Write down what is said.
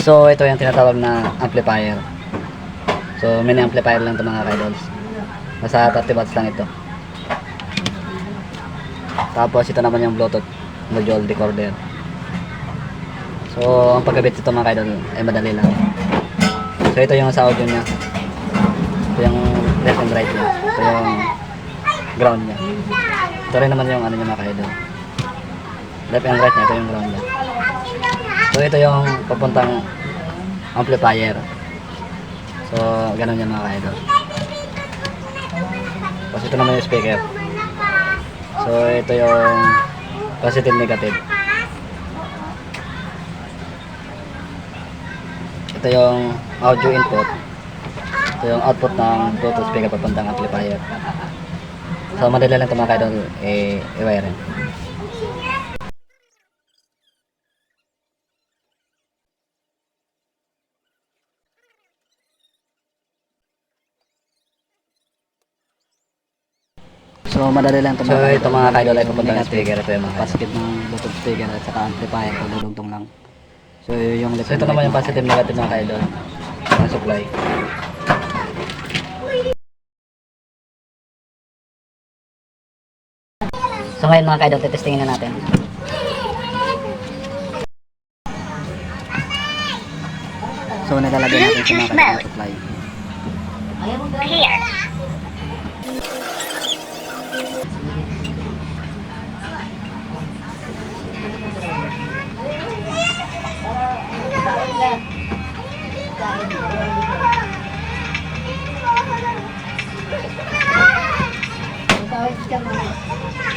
So, ito yung tinatawag na amplifier. So, mini amplifier lang ito mga idols. Nasa 30 watts lang ito. Tapos, ito naman yung Bluetooth module decoder. So, ang pagkabit ito mga idol ay madali lang. So, ito yung sa audio niya. Ito yung left and right niya. Ito yung ground niya. Ito rin naman yung ano niya mga idol. Left and right niya, ito yung ground niya. So, ito yung papuntang amplifier. So, ganun yan mga idol. Tapos ito naman yung speaker. So, ito yung positive negative. Ito yung audio input. Ito yung output ng Bluetooth speaker papuntang amplifier. So, madali lang ito mga idol eh, So, madali lang ito So, mga ito mga idol ay Negative. papuntang speaker. Ito yung mga positive ng Bluetooth speaker at saka amplifier. Ito, dudugtong lang. So, yung left So, ito naman yung mga positive negative mga idol. Ang supply. So ngayon mga kaidol, tetestingin na natin. So nalalagay natin sa mga kaidol supply. Here. Oh, it's good.